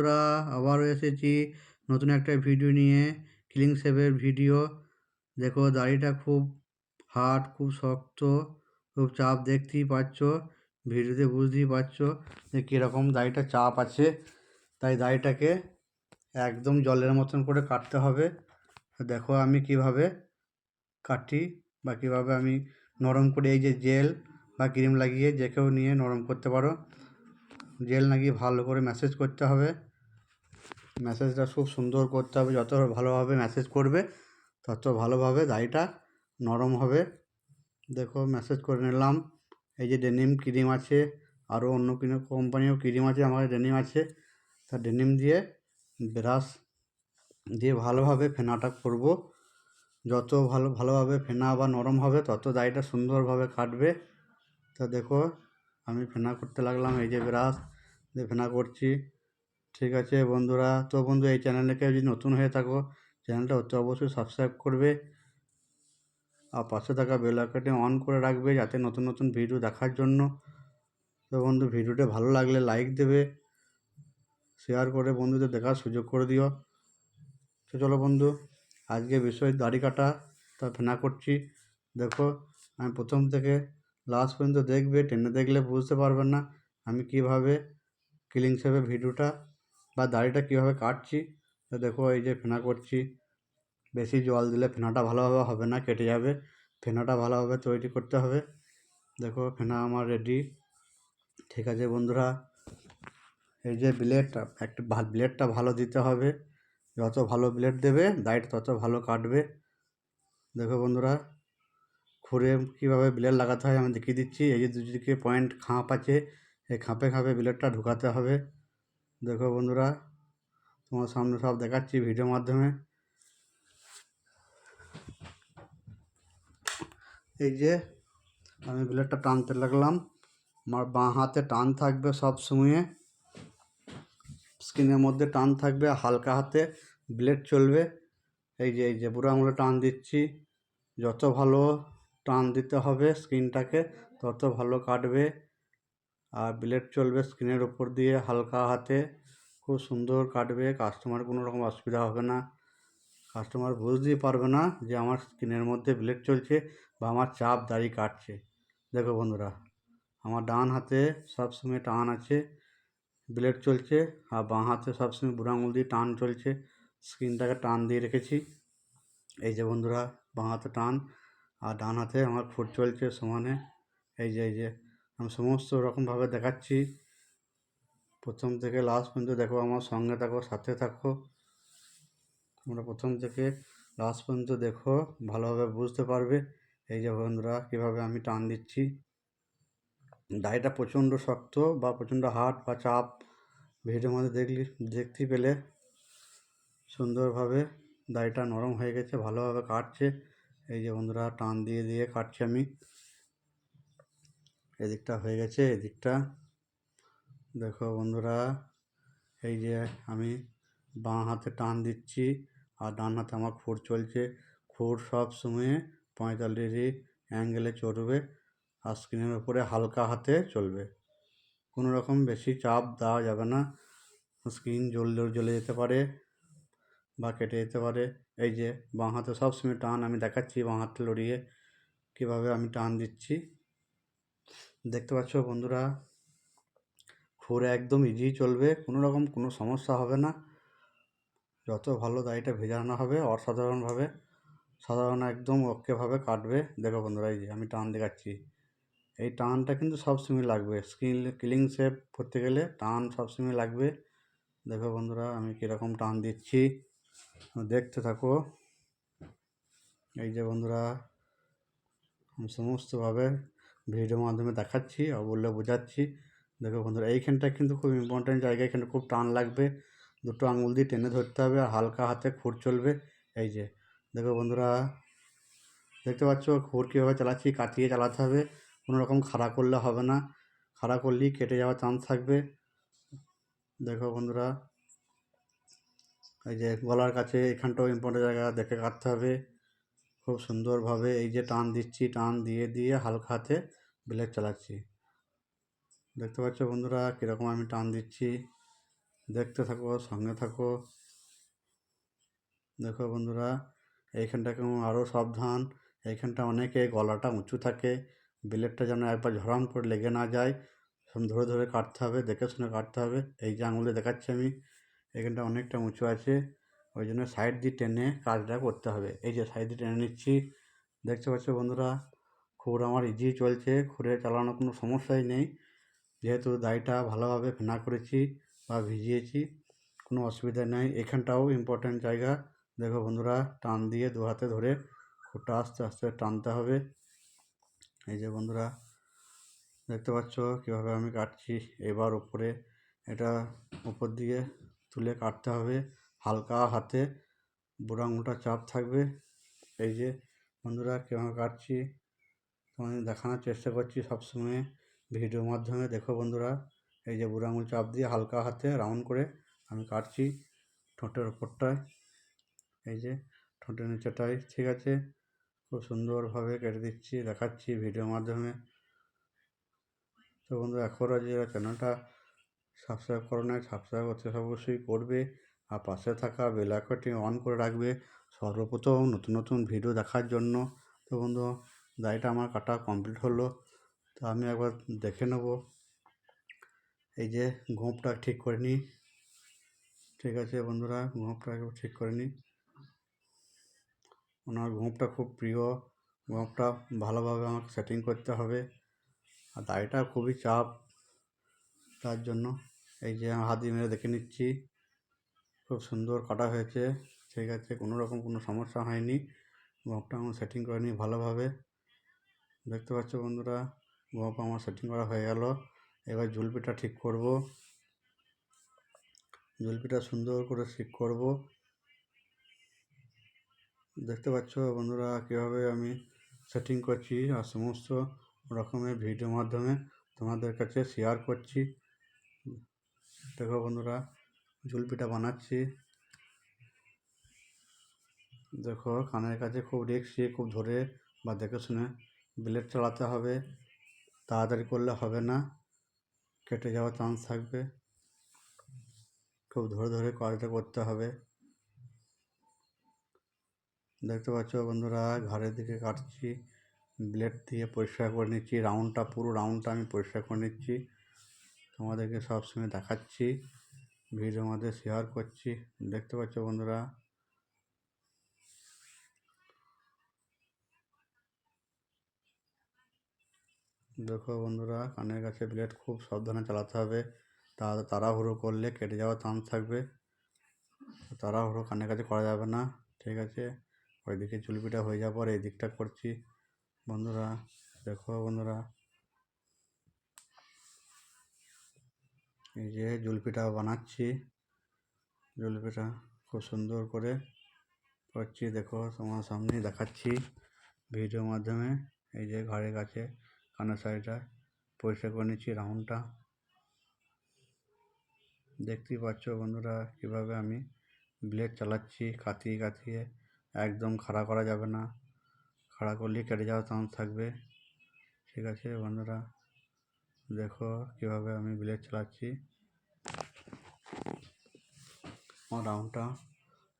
বন্ধুরা, আবারও এসেছি নতুন একটা ভিডিও নিয়ে ক্লিং শেভের ভিডিও দেখো, দাড়িটা খুব হার্ড খুব শক্ত, খুব চাপ দেখতেই পাচ্ছ ভিডিওতে বুঝতেই পারছ যে কীরকম দাড়িটা চাপ আছে। তাই দাড়িটাকে একদম জলের মতন করে কাটতে হবে। দেখো আমি কীভাবে কাটি বা কীভাবে আমি নরম করে এই যে জেল বা ক্রিম লাগিয়ে যে কেউ নিয়ে নরম করতে পারো। জেল নাকি ভালো করে ম্যাসেজ করতে হবে। ম্যাসেজটা খুব সুন্দর করতে হবে। যত ভালোভাবে মেসেজ করবে, তত ভালোভাবে দাড়িটা নরম হবে। দেখো মেসেজ করে নিলাম। এই যে ডেনিম ক্রিম আছে, আরও অন্য কোনো কোম্পানিও ক্রিম আছে আমার ডেনিম আছে। তা ডেনিম দিয়ে ব্রাশ দিয়ে ভালোভাবে ফেনাটা করব। যত ভালো, ভালোভাবে ফেনা বা নরম হবে, তত দাড়িটা সুন্দরভাবে কাটবে। তা দেখো, আমি ফেনা করতে লাগলাম, এই যে ব্রাশ দিয়ে ফেনা করছি। ঠিক আছে বন্ধুরা। তো বন্ধু, এই চ্যানেলটাকে যদি নতুন হয়ে থাকো চ্যানেলটা অতি অবশ্যই সাবস্ক্রাইব করবে আর পাশে থাকা বেল আইকনটি অন করে রাখবে যাতে নতুন নতুন ভিডিও দেখার জন্য। তো বন্ধু ভিডিওটা ভালো লাগলে লাইক দেবে শেয়ার করে বন্ধুদের দেখার সুযোগ করে দিও। তো চলো বন্ধু, আজকে বিষয় দাড়ি কাটা, তা ফেনা করছি। দেখো, আমি প্রথম থেকে লাস্ট পর্যন্ত দেখবে, টেনে দেখলে বুঝতে পারবেন না আমি কীভাবে ক্লিং শেপে ভিডিওটা বা দাড়িটা কীভাবে কাটছি, তো দেখো এই যে ফেনা করছি। বেশি জল দিলে ফেনাটা ভালোভাবে হবে না, কেটে যাবে। ফেনাটা ভালোভাবে তৈরি করতে হবে। দেখো ফেনা আমার রেডি ঠিক আছে বন্ধুরা, এই যে ব্লেডটা একটা ব্লেডটা ভালো দিতে হবে। যত ভালো ব্লেড দেবে দাড়িটা তত ভালো কাটবে। দেখো বন্ধুরা, খুঁড়ে কীভাবে ব্লেড লাগাতে হয় আমি দেখিয়ে দিচ্ছি। এই যে দুদিকে পয়েন্ট খাঁপ আছে, এই খাঁপে খাঁপে ব্লেডটা ঢুকাতে হবে। দেখো বন্ধুরা, তোমার সামনে সব দেখাচ্ছি ভিডিওর মাধ্যমে। এই যে, আমি ব্লেডটা টানতে লাগলাম। আমার বাঁ হাতে টান থাকবে সব সময়ে। স্কিনের মধ্যে টান থাকবে, হালকা হাতে ব্লেড চলবে। এই যে এই যে বুড়ো আঙুলে টান দিচ্ছি। যত ভালো টান দিতে হবে স্কিনটাকে, তত ভালো কাটবে। আর ব্লেড চলবে স্ক্রিনের উপর দিয়ে হালকা হাতে। খুব সুন্দর কাটবে কাস্টমার কোনো রকম অসুবিধা হবে না। কাস্টমার বুঝতেই পারবে না যে আমার স্কিনের মধ্যে ব্লেড চলছে বা আমার চাপ দাড়ি কাটছে। দেখো বন্ধুরা, আমার ডান হাতে সবসময় টান আছে ব্লেড চলছে আর বাঁ হাতে সবসময় বুড়ো আঙুল দিয়ে টান চলছে। স্ক্রিনটাকে টান দিয়ে রেখেছি। এই যে বন্ধুরা, বাঁ হাতে টান আর ডান হাতে আমার ফুট চলছে সমানে। এই যে এই যে। আমি সমস্ত রকমভাবে দেখাচ্ছি। প্রথম থেকে লাস্ট পর্যন্ত দেখো, আমার সঙ্গে থাকো, সাথে থাকো। তোমরা প্রথম থেকে লাস্ট পর্যন্ত দেখো, ভালোভাবে বুঝতে পারবে। এই যে বন্ধুরা, কীভাবে আমি টান দিচ্ছি। দাড়িটা প্রচণ্ড শক্ত বা প্রচণ্ড হার্ড বা চাপ। ভিডিওর মধ্যে দেখলি, দেখতে পেলে সুন্দরভাবে দাড়িটা নরম হয়ে গেছে, ভালোভাবে কাটছে। এই যে বন্ধুরা, টান দিয়ে দিয়ে কাটছি আমি। এদিকটা হয়ে গেছে, এদিকটা। দেখো বন্ধুরা, এই যে আমি বাঁ হাতে টান দিচ্ছি আর ডান হাতে আমার খুর চলছে। খুর সব সময়ে পঁয়তাল্লিশ ডিগ্রি অ্যাঙ্গেলে চড়বে আর স্ক্রিনের উপরে হালকা হাতে চলবে। কোনো রকম বেশি চাপ দেওয়া যাবে না। স্ক্রিন জ্বললেও জ্বলে যেতে পারে বা কেটে যেতে পারে। এই যে বাঁ হাতে সবসময় টান আমি দেখাচ্ছি, বাঁ হাতটা লড়িয়ে। কীভাবে আমি টান দিচ্ছি? দেখতে পাচ্ছ বন্ধুরা খুঁড়ে একদম ইজি চলবে, কোনো রকম কোনো সমস্যা হবে না। যত ভালো দাড়িটা ভেজানো হবে, অসাধারণভাবে, সাধারণ একদম ওকেভাবে কাটবে। দেখো বন্ধুরা, এই যে আমি টান দেখাচ্ছি। এই টানটা কিন্তু সবসময় লাগবে। স্কিন ক্লিং শেপ করতে গেলে টান সবসময় লাগবে। দেখো বন্ধুরা, আমি কীরকম টান দিচ্ছি। দেখতে থাকো। এই যে বন্ধুরা, আমি সমস্তভাবে ভিডিওর মাধ্যমে দেখাচ্ছি আর বললে বোঝাচ্ছি। দেখো বন্ধুরা, এইখানটা কিন্তু খুব ইম্পর্ট্যান্ট জায়গা। এখানে খুব টান লাগবে। দুটো আঙুল দিয়ে টেনে ধরতে হবে আর হালকা হাতে খুঁড় চলবে। এই যে, দেখো বন্ধুরা, দেখতে পাচ্ছ খুঁড় কীভাবে চালাচ্ছি? কাটিয়ে চালাতে হবে। কোনো রকম খাড়া করলে হবে না। খাড়া করলেই কেটে যাওয়ার চান্স থাকবে। দেখো বন্ধুরা, এই যে গলার কাছে এখানটাও ইম্পর্টেন্ট জায়গা দেখে কাটতে হবে। খুব সুন্দরভাবে এই যে টান দিচ্ছি, টান দিয়ে দিয়ে হালকা হাতে ব্লেড চালাচ্ছি। দেখতে পাচ্ছ বন্ধুরা কীরকম আমি টান দিচ্ছি। দেখতে থাকো, সঙ্গে থাকো। দেখো বন্ধুরা, এইখানটা কেমন আরও সাবধান। এইখানটা অনেকে গলাটা উঁচু থাকে। ব্লেডটা যেন একবার ঝরাম করে লেগে না যায়। ধরে ধরে কাটতে হবে, দেখে শুনে কাটতে হবে। এই যে আঙুলে দেখাচ্ছি আমি এখানটা অনেকটা উঁচু আছে। ওই জন্য সাইড দিয়ে টেনে কাজটা করতে হবে। এই যে সাইড দিয়ে টেনে নিচ্ছি। দেখতে পাচ্ছ বন্ধুরা খুর আমার ইজি চলছে খুরে চালানো কোনো সমস্যাই নেই। যেহেতু দাড়িটা ভালোভাবে ফেনা করেছি বা ভিজিয়েছি, কোনো অসুবিধা নেই। এখানটাও ইম্পর্ট্যান্ট জায়গা। দেখো বন্ধুরা, টান দিয়ে দু হাতে ধরে খুঁটটা আস্তে আস্তে টানতে হবে। এই যে বন্ধুরা, দেখতে পাচ্ছ কীভাবে আমি কাটছি। এবার উপরে এটা উপর দিয়ে তুলে কাটতে হবে। হালকা হাতে বুড়ো আঙুলটা চাপ থাকবে। এই যে বন্ধুরা, কীভাবে কাটছি। তোমাদের দেখানোর চেষ্টা করছি সবসময়। ভিডিওর মাধ্যমে দেখো বন্ধুরা, এই যে বুড়ো আঙুল চাপ দিয়ে হালকা হাতে রাউন্ড করে আমি কাটছি ঠোঁটের ওপরটায়। এই যে ঠোঁটের নিচেটাই ঠিক আছে? খুব সুন্দরভাবে কেটে দিচ্ছি, দেখাচ্ছি ভিডিওর মাধ্যমে। তো বন্ধুরা এখনও যে চ্যানেলটা সাবস্ক্রাইব করো নাই সাবস্ক্রাইব করতে অবশ্যই করবে। আর পাশে থাকা বেল আইকনটি অন করে রাখবে। সর্বপ্রথম নতুন নতুন ভিডিও দেখার জন্য। তো বন্ধু দাড়িটা আমার কাটা কমপ্লিট হলো। তো আমি একবার দেখে নেব। এই যে গোঁপটা ঠিক করে নিই। ঠিক আছে বন্ধুরা গোঁপটা একবার ঠিক করে নিই। ওনার গোঁপটা খুব প্রিয়। গোঁপটা ভালোভাবে আমাকে সেটিং করতে হবে। আর দাড়িটা খুবই চাপ তার জন্য। এই যে হাত দিয়ে মেরে দেখে নিচ্ছি। খুব সুন্দর কাটা হয়েছে। ঠিক আছে, কোনো রকম কোনো সমস্যা হয়নি। গোঁপটা আমার সেটিং করে নিই ভালোভাবে। দেখতে পাচ্ছ বন্ধুরা গোঁপ আমার সেটিং করা হয়ে গেল। এবার জুলপিটা ঠিক করব। জুলপিটা সুন্দর করে ঠিক করব। দেখতে পাচ্ছ বন্ধুরা, কীভাবে আমি সেটিং করছি আর সমস্ত রকমের ভিডিওর মাধ্যমে তোমাদের কাছে শেয়ার করছি। দেখো বন্ধুরা জুলপিটা বানাচ্ছি। দেখো, কানের কাছে খুব রিক্সি খুব ধরে বা দেখে শুনে। ব্লেড চালাতে হবে, তাড়াতাড়ি করলে হবে না, কেটে যাওয়ার চান্স থাকবে। খুব ধরে ধরে কাজটা করতে হবে। দেখতে পাচ্ছ বন্ধুরা ঘরের দিকে কাটছি, ব্লেড দিয়ে পরিষ্কার করে নিচ্ছি, রাউন্ডটা, পুরো রাউন্ডটা আমি পরিষ্কার করে নিচ্ছি। তোমাদেরকে সবসময় দেখাচ্ছি ভিডিওর মধ্যে শেয়ার করছি। দেখতে পাচ্ছ বন্ধুরা দেখো বন্ধুরা, কানের কাছে ব্লেড খুব সাবধানে চালাতে হবে। তা, তাড়াহুড়ো করলে কেটে যাওয়ার চান্স থাকবে। তাড়াহুড়ো কানের কাছে করা যাবে না, ঠিক আছে? ওইদিকে চুলপিটা হয়ে যাওয়ার পর এই দিকটা করছি। বন্ধুরা, দেখো বন্ধুরা। এই যে জুলপিটা বানাচ্ছি। জুলপিটা খুব সুন্দর করে করছি, দেখো তোমার সামনে দেখাচ্ছি ভিডিওর মাধ্যমে। এই যে ঘরের কাছে কানের সাইডটা পরিষ্কার করে নিচ্ছি রাউন্ডটা। দেখতেই পাচ্ছ বন্ধুরা কীভাবে আমি ব্লেড চালাচ্ছি, কাতিয়ে কাতিয়ে। একদম খাড়া করা যাবে না। খাড়া করলে কেটে যাওয়ার চান্স থাকবে। ঠিক আছে বন্ধুরা, দেখো কীভাবে আমি ব্লেড চালাচ্ছি। আমার রাউন্ডটা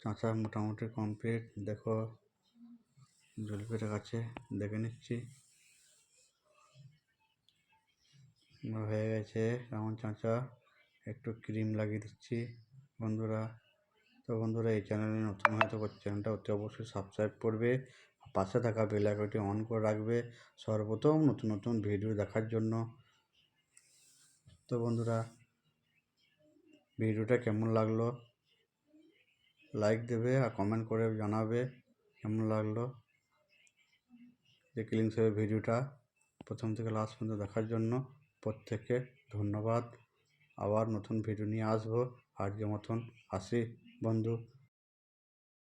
চাঁচা মোটামুটি কমপ্লিট। দেখো জলপিটা কাছে দেখে নিচ্ছি। হয়ে গেছে। রাউন্ড চাঁচা, একটু ক্রিম লাগিয়ে দিচ্ছি। বন্ধুরা, তো বন্ধুরা, এই চ্যানেলে নতুন হয়তো চ্যানেলটা অতি অবশ্যই সাবস্ক্রাইব করবে। পাশে থাকা বেল আইকনটি অন করে রাখবে সর্বপ্রথম নতুন নতুন ভিডিও দেখার জন্য। তো বন্ধুরা ভিডিওটা কেমন লাগল? লাইক দেবে আর কমেন্ট করে জানাবে কেমন লাগল? যে ক্লিন সেভের ভিডিওটা প্রথম থেকে লাস্ট পর্যন্ত দেখার জন্য। প্রত্যেককে ধন্যবাদ। আবার নতুন ভিডিও নিয়ে আসব। আজকের মতন আসি। বন্ধু